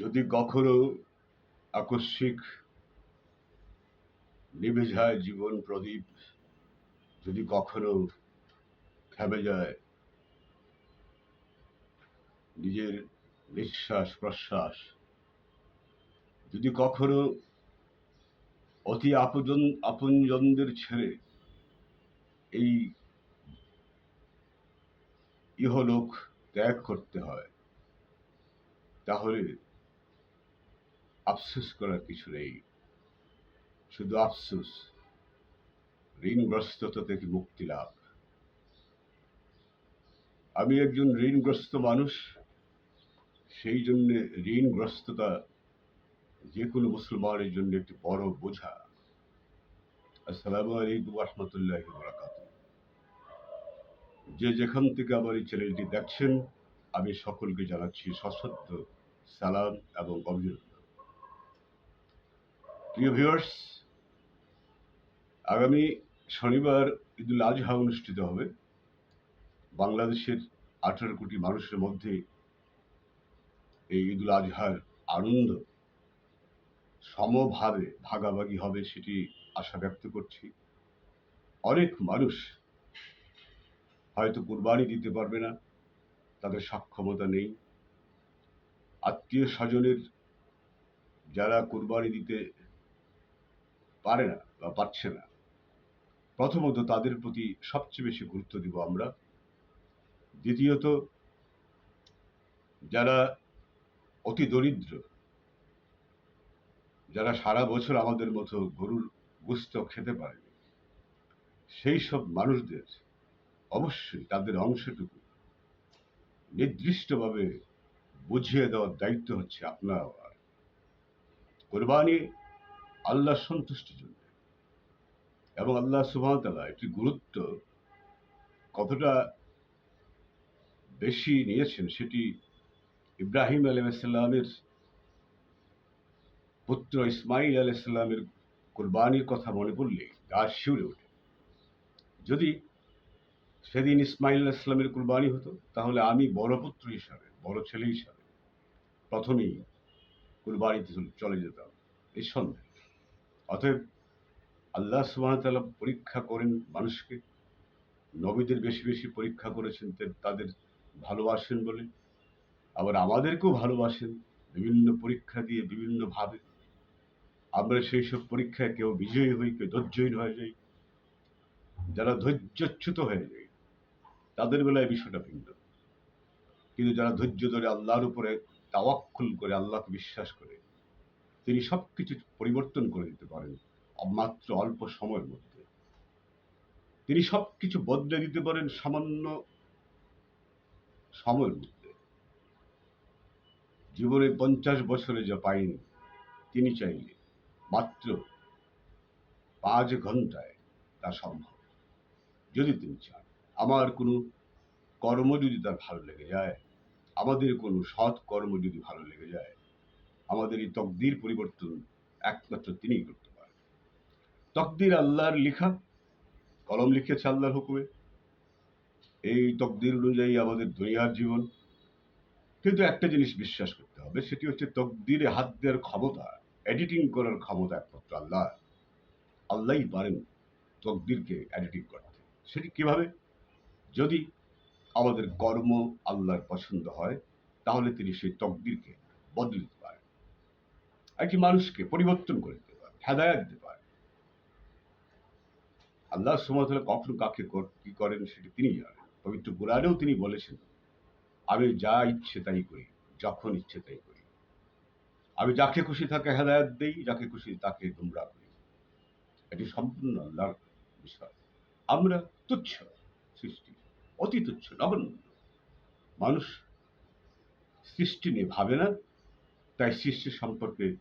যদি কখনো আকস্মিক নিভে জীবন প্রদীপ যদি কখনো থেমে যায়, নিজের নিঃশ্বাস প্রশ্বাস যদি কখনো অতি আপজন আপনজনদের ছেড়ে এই ইহলোক ত্যাগ করতে হয়, তাহলে আফসোস করার কিছু নেই। শুধু আফসোস, ঋণগ্রস্ততা থেকে মুক্তি লাভ। আমি একজন ঋণগ্রস্ত মানুষ, সেই জন্য ঋণগ্রস্ততা যে কোনো মুসলমানের জন্য একটি বড় বোঝা। আসসালামু আলাইকুম রহমতুল্লাহ বরাকাত। যে যেখান থেকে আমার এই চ্যানেলটি দেখছেন, আমি সকলকে জানাচ্ছি সশ্রদ্ধ সালাম এবং অভিনন্দন প্রিয় ভিউয়ার্স, আগামী শনিবার ঈদুল আজহা অনুষ্ঠিত হবে। বাংলাদেশের আঠারো কোটি মানুষের মধ্যে এই ঈদুল আজহার আনন্দ সমভাবে ভাগাভাগি হবে সেটি আশা ব্যক্ত করছি। অনেক মানুষ হয়তো কুরবানি দিতে পারবে না, তাদের সক্ষমতা নেই। আত্মীয় স্বজনের যারা কুরবানি দিতে পারে না বা পারছে না। প্রথমত তাদের প্রতি সবচেয়ে বেশি গুরুত্ব দিব আমরা। দ্বিতীয়ত, যারা অতি দরিদ্র, যারা সারা বছর আমাদের মতো গরুর গুস্ত খেতে পারে সেই সব মানুষদের অবশ্যই তাদের অংশটুকু নির্দিষ্টভাবে বুঝিয়ে দেওয়ার দায়িত্ব হচ্ছে আপনার। কোরবানি আল্লাহ সন্তুষ্টির জন্য। এবং আল্লাহ সুবাহতালা একটি গুরুত্ব কতটা বেশি নিয়েছেন সেটি ইব্রাহিম আলাইসাল্লামের পুত্র ইসমাইল আলাইসাল্লামের কোরবানির কথা মনে পড়লে গা শিউরে ওঠে। যদি সেদিন ইসমাইল ইসলামের কুরবানি হতো, তাহলে আমি বড় পুত্র হিসাবে, বড় ছেলে হিসাবে প্রথমেই কুরবানিতে চলে যেতাম। এই সন্দেহ অতএব আল্লাহ সুবাহতাল্লাহ পরীক্ষা করেন মানুষকে। নবীদের বেশি বেশি পরীক্ষা করেছেন তাদের ভালোবাসেন বলে। আবার আমাদেরকেও ভালোবাসেন, বিভিন্ন পরীক্ষা দিয়ে বিভিন্নভাবে। আমরা সেই সব পরীক্ষায় কেউ বিজয়ী হই, কেউ ধৈর্যহীন হয়ে যাই। যারা ধৈর্যচ্যুত হয়ে যায়, তাদের বেলায় বিষয়টা ভিন্ন। কিন্তু যারা ধৈর্য ধরে আল্লাহর উপরে তাওয়াক্কুল করে, আল্লাহকে বিশ্বাস করে তিনি সব কিছু পরিবর্তন করে দিতে পারেন মাত্র অল্প সময়ের মধ্যে। তিনি সব কিছু বদলে দিতে পারেন সামান্য সময়ের মধ্যে। জীবনে পঞ্চাশ বছরে যা পাইনি, তিনি চাইলে মাত্র পাঁচ ঘন্টায় তা সম্ভব। যদি তিনি চান, আমার কোনো কর্ম যদি তার ভালো লেগে যায়, আমাদের কোনো সৎ কর্ম যদি ভালো লেগে যায় আমাদের এই তকদির পরিবর্তন একমাত্র তিনিই করতে পারেন। তকদির আল্লাহর লিখা, কলম লিখেছে আল্লাহর হুকুমে। এই তকদির অনুযায়ী আমাদের দুনিয়ার জীবন। কিন্তু একটা জিনিস বিশ্বাস করতে হবে, সেটি হচ্ছে তকদিরে হাত দেওয়ার ক্ষমতা এডিটিং করার ক্ষমতা একমাত্র আল্লাহ আল্লাহই পারেন তকদিরকে এডিটিং করতে। সেটি কীভাবে? যদি আমাদের কর্ম আল্লাহর পছন্দ হয়, তাহলে তিনি সেই তকদিরকে বদলে দিতে একটি মানুষকে পরিবর্তন করে দিতে পারেন হেদায়াত দিতে পারেন আল্লাহ সুমতলা কখনো কাকে কি করেন সেটি তিনি জানেন। পবিত্র কোরআনেও তিনি বলেছেন, আমি যা ইচ্ছে তাই করি, যখন ইচ্ছে তাই করি। আমি যাকে খুশি তাকে হেদায়ত দেই, যাকে খুশি তাকে গুমরা করি। এটি সম্পূর্ণ আল্লাহর বিষয়। আমরা তুচ্ছ সৃষ্টি, অতি তুচ্ছ, নগণ্য। মানুষ সৃষ্টি নিয়ে ভাবে না তাই সৃষ্টি সম্পর্কে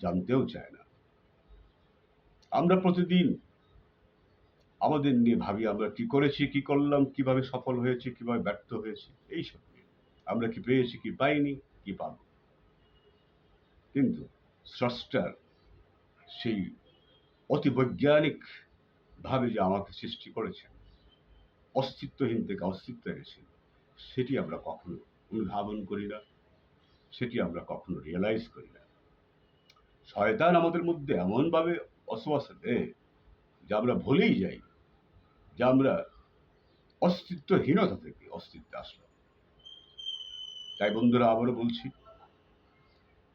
জানতেও চায় না। আমরা প্রতিদিন আমাদের নিয়ে ভাবি, আমরা কি করেছি, কি করলাম, কীভাবে সফল হয়েছে, কীভাবে ব্যর্থ হয়েছে এইসব নিয়ে। আমরা কি পেয়েছি, কি পাইনি, কি পাব? কিন্তু স্রষ্টার সেই অতি বৈজ্ঞানিক ভাবে যে আমাকে সৃষ্টি করেছেন, অস্তিত্বহীন থেকে অস্তিত্ব এনেছেন, সেটি আমরা কখনো অনুধাবন করি না। সেটি আমরা কখনো রিয়েলাইজ করি না। শয়তান আমাদের মধ্যে এমনভাবে অসুয়াশা দেয় যে আমরা ভুলেই যাই, যা আমরা অস্তিত্বহীনতা থেকে অস্তিত্বে আসলাম। তাই বন্ধুরা আবারও বলছি,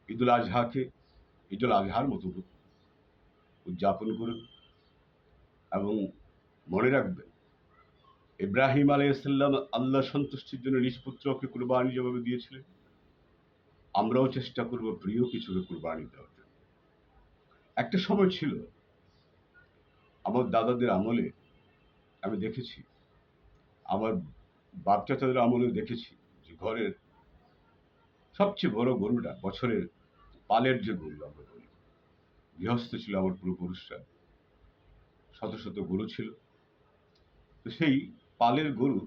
ঈদুল আজহাকে ঈদুল আজহার মতো উদযাপন করুন এবং মনে রাখবেন, ইব্রাহিম আলাইসাল্লাম আল্লাহ সন্তুষ্টির জন্য নিজ পুত্রকে কুরবানি যেভাবে দিয়েছিলেন। আমরাও চেষ্টা করব প্রিয় কিছুকে কুরবানি দেওয়ার জন্য। একটা সময় ছিল, আমার দাদাদের আমলে আমি দেখেছি, আমার বাপ চাচাদের আমলে দেখেছি যে ঘরের সবচেয়ে বড় গরুটা বছরের পালের যে গরু আমরা বলি, গৃহস্থ ছিল আমার পূর্বপুরুষরা, শত শত গরু ছিল। তো সেই পালের গরু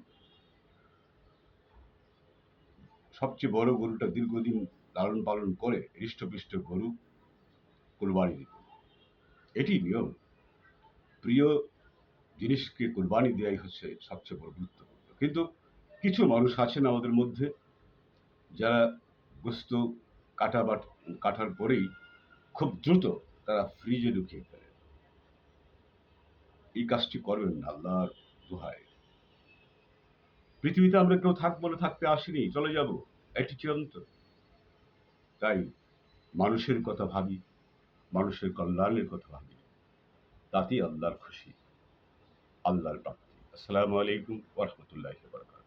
সবচেয়ে বড় গরুটা দীর্ঘদিন লালন পালন করে হৃষ্টপুষ্ট গরু কোরবানি দিত। এটি নিয়ম। প্রিয় জিনিসকে কোরবানি দেওয়াই হচ্ছে সবচেয়ে বড় গুরুত্বপূর্ণ। কিন্তু কিছু মানুষ আছেন আমাদের মধ্যে যারা গোস্ত, কাটা বাট কাটার পরেই খুব দ্রুত তারা ফ্রিজে ঢুকিয়ে ফেলে। এই কাজটি করবেন না, আল্লাহর দোহায়। পৃথিবীতে আমরা কেউ থাকব না থাকতে আসিনি, চলে যাব, এটি চিরন্তন। তাই মানুষের কথা ভাবি, মানুষের কল্যাণের কথা ভাবি। তাতেই আল্লাহর খুশি, আল্লাহর প্রাপ্তি। আসসালামু আলাইকুম ওরহমতুল্লাহ বরকাত